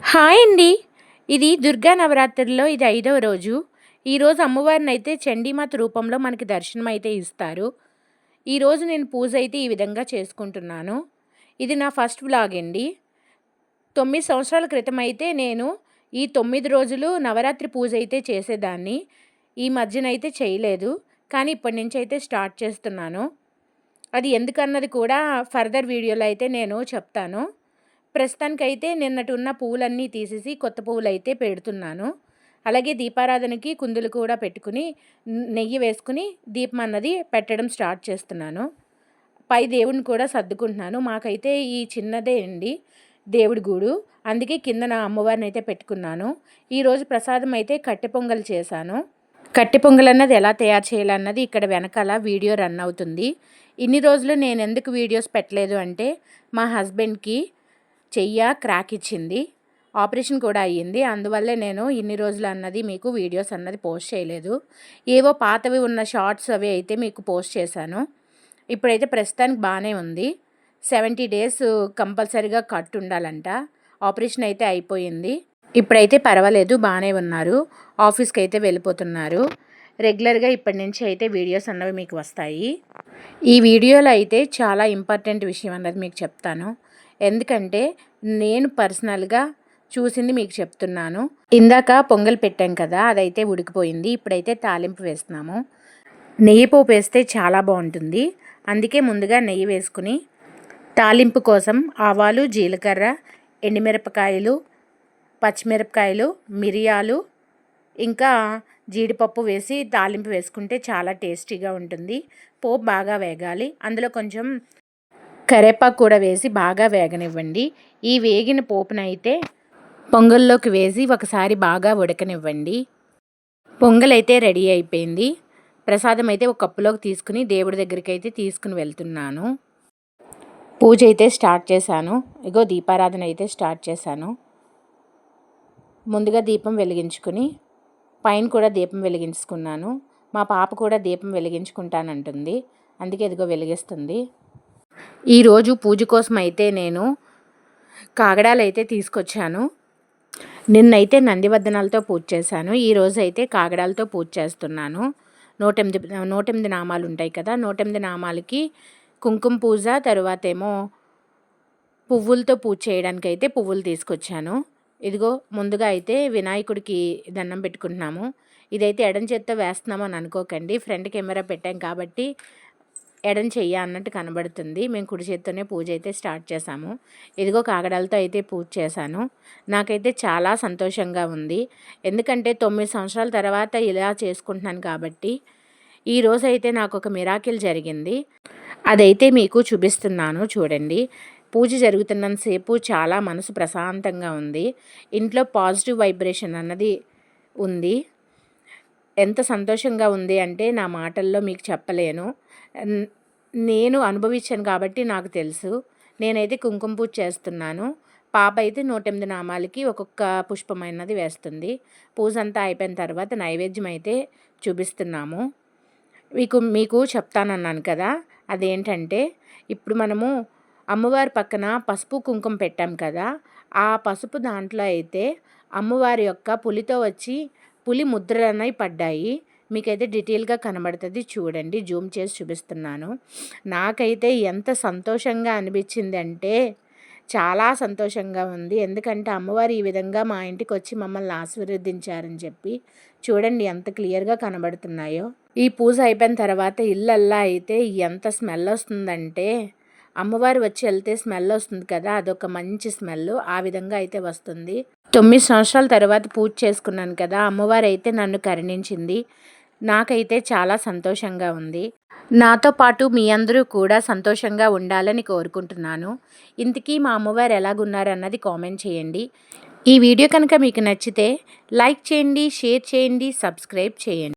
Hi అండి. ఇది దుర్గా నవరాత్రుల్లో ఇది ఐదవ రోజు. ఈరోజు అమ్మవారిని అయితే చండీమాత రూపంలో మనకి దర్శనం అయితే ఇస్తారు ఈరోజు నేను పూజ అయితే ఈ విధంగా చేసుకుంటున్నాను. ఇది నా ఫస్ట్ వ్లాగ్ అండి. తొమ్మిది సంవత్సరాల క్రితం అయితే నేను ఈ తొమ్మిది రోజులు నవరాత్రి పూజ అయితే చేసేదాన్ని. ఈ మధ్యన అయితే చేయలేదు. కానీ ఇప్పటి నుంచి అయితే స్టార్ట్ చేస్తున్నాను. అది ఎందుకన్నది కూడా ఫర్దర్ వీడియోలో అయితే నేను చెప్తాను. ప్రస్తుతానికైతే నిన్నటి ఉన్న పువ్వులన్నీ తీసేసి కొత్త పువ్వులు అయితే పెడుతున్నాను. అలాగే దీపారాధనకి కుందులు కూడా పెట్టుకుని నెయ్యి వేసుకుని దీపం అన్నది పెట్టడం స్టార్ట్ చేస్తున్నాను. పై దేవుడిని కూడా సర్దుకుంటున్నాను. మాకైతే ఈ చిన్నదే అండి దేవుడి గూడు. అందుకే కింద నా అమ్మవారిని అయితే పెట్టుకున్నాను. ఈరోజు ప్రసాదం అయితే కట్టె పొంగల్ చేశాను. కట్టె పొంగల్ అన్నది ఎలా తయారు చేయాలన్నది ఇక్కడ వెనకాల వీడియో రన్ అవుతుంది. ఇన్ని రోజులు నేను ఎందుకు వీడియోస్ పెట్టలేదు అంటే మా హస్బెండ్కి చెయ్య క్రాక్ ఇచ్చింది. ఆపరేషన్ కూడా అయ్యింది. అందువల్లే నేను ఇన్ని రోజులు అన్నది మీకు వీడియోస్ అన్నది పోస్ట్ చేయలేదు. ఏవో పాతవి ఉన్న షార్ట్స్ అవి అయితే మీకు పోస్ట్ చేశాను. ఇప్పుడైతే ప్రస్తుతానికి బాగానే ఉంది. సెవెంటీ డేస్ కంపల్సరీగా కట్ ఉండాలంట. ఆపరేషన్ అయితే అయిపోయింది. ఇప్పుడైతే పర్వాలేదు బాగానే ఉన్నారు. ఆఫీస్కి అయితే వెళ్ళిపోతున్నారు. రెగ్యులర్గా ఇప్పటి నుంచి అయితే వీడియోస్ అన్నవి మీకు వస్తాయి. ఈ వీడియోలో అయితే చాలా ఇంపార్టెంట్ విషయం అన్నది మీకు చెప్తాను. ఎందుకంటే నేను పర్సనల్గా చూసింది మీకు చెప్తున్నాను. ఇందాక పొంగల్ పెట్టాం కదా అదైతే ఉడికిపోయింది. ఇప్పుడైతే తాలింపు వేస్తున్నాము. నెయ్యి పోపు వేస్తే చాలా బాగుంటుంది. అందుకే ముందుగా నెయ్యి వేసుకుని తాలింపు కోసం ఆవాలు జీలకర్ర ఎండుమిరపకాయలు పచ్చిమిరపకాయలు మిరియాలు ఇంకా జీడిపప్పు వేసి తాలింపు వేసుకుంటే చాలా టేస్టీగా ఉంటుంది. పోపు బాగా వేగాలి. అందులో కొంచెం కరేపాకు కూడా వేసి బాగా వేగనివ్వండి. ఈ వేగిన పోపునైతే పొంగల్లోకి వేసి ఒకసారి బాగా ఉడకనివ్వండి. పొంగలైతే రెడీ అయిపోయింది. ప్రసాదం అయితే ఒక కప్పులోకి తీసుకుని దేవుడి దగ్గరికి అయితే తీసుకుని వెళ్తున్నాను. పూజ అయితే స్టార్ట్ చేశాను. ఇగో దీపారాధన అయితే స్టార్ట్ చేశాను. ముందుగా దీపం వెలిగించుకుని పైన కూడా దీపం వెలిగించుకున్నాను. మా పాప కూడా దీపం వెలిగించుకుంటానంటుంది. అందుకే ఇదిగో వెలిగిస్తుంది. ఈరోజు పూజ కోసం అయితే నేను కాగడాలు అయితే తీసుకొచ్చాను. నిన్నైతే నందివర్ధనాలతో పూజ చేశాను. ఈరోజు అయితే కాగడాలతో పూజ చేస్తున్నాను. నూటెనిమిది నూటెనిమిది నామాలు ఉంటాయి కదా నూటెనిమిది నామాలకి కుంకుమ పూజ తరువాత ఏమో పువ్వులతో పూజ చేయడానికి అయితే పువ్వులు తీసుకొచ్చాను. ఇదిగో ముందుగా అయితే వినాయకుడికి దండం పెట్టుకుంటున్నాము. ఇదైతే ఎడం చేత్తో వేస్తున్నామని అనుకోకండి. ఫ్రంట్ కెమెరా పెట్టాం కాబట్టి ఎడం చెయ్య అన్నట్టు కనబడుతుంది. మేము కుడి చేత్తోనే పూజ అయితే స్టార్ట్ చేశాము. ఇదిగో కాగడాలతో అయితే పూజ చేశాను. నాకైతే చాలా సంతోషంగా ఉంది. ఎందుకంటే తొమ్మిది సంవత్సరాల తర్వాత ఇలా చేసుకుంటున్నాను కాబట్టి ఈరోజు అయితే నాకు ఒక మిరాకిల్ జరిగింది. అదైతే మీకు చూపిస్తున్నాను చూడండి. పూజ జరుగుతున్నంతసేపు చాలా మనసు ప్రశాంతంగా ఉంది. ఇంట్లో పాజిటివ్ వైబ్రేషన్ అన్నది ఉంది. ఎంత సంతోషంగా ఉంది అంటే నా మాటల్లో మీకు చెప్పలేను. నేను అనుభవించాను కాబట్టి నాకు తెలుసు. నేనైతే కుంకుమ పూజ చేస్తున్నాను. పాప అయితే నూట ఎనిమిది నామాలకి ఒక్కొక్క పుష్పమైనది వేస్తుంది. పూజ అంతా అయిపోయిన తర్వాత నైవేద్యం అయితే చూపిస్తున్నాము. మీకు మీకు చెప్తానన్నాను కదా. అదేంటంటే ఇప్పుడు మనము అమ్మవారి పక్కన పసుపు కుంకుమ పెట్టాం కదా. ఆ పసుపు దాంట్లో అయితే అమ్మవారి యొక్క పులితో వచ్చి పులి ముద్రనై పడ్డాయి. మీకైతే డీటెయిల్గా కనబడుతుంది. చూడండి జూమ్ చేసి చూపిస్తున్నాను. నాకైతే ఎంత సంతోషంగా అనిపించింది అంటే చాలా సంతోషంగా ఉంది. ఎందుకంటే అమ్మవారు ఈ విధంగా మా ఇంటికి వచ్చి మమ్మల్ని ఆశీర్వదించారని చెప్పి చూడండి ఎంత క్లియర్గా కనబడుతున్నాయో. ఈ పూజ అయిపోయిన తర్వాత ఇల్లల్లా అయితే ఎంత స్మెల్ వస్తుందంటే అమ్మవారు వచ్చి వెళ్తే స్మెల్ వస్తుంది కదా అదొక మంచి స్మెల్. ఆ విధంగా అయితే వస్తుంది. తొమ్మిది సంవత్సరాల తర్వాత పూజ చేసుకున్నాను కదా అమ్మవారు అయితే నన్ను కరుణించింది. నాకైతే చాలా సంతోషంగా ఉంది. నాతో పాటు మీ అందరూ కూడా సంతోషంగా ఉండాలని కోరుకుంటున్నాను. ఇంతకీ మా అమ్మవారు ఎలాగున్నారన్నది కామెంట్ చేయండి. ఈ వీడియో కనుక మీకు నచ్చితే లైక్ చేయండి షేర్ చేయండి సబ్స్క్రైబ్ చేయండి.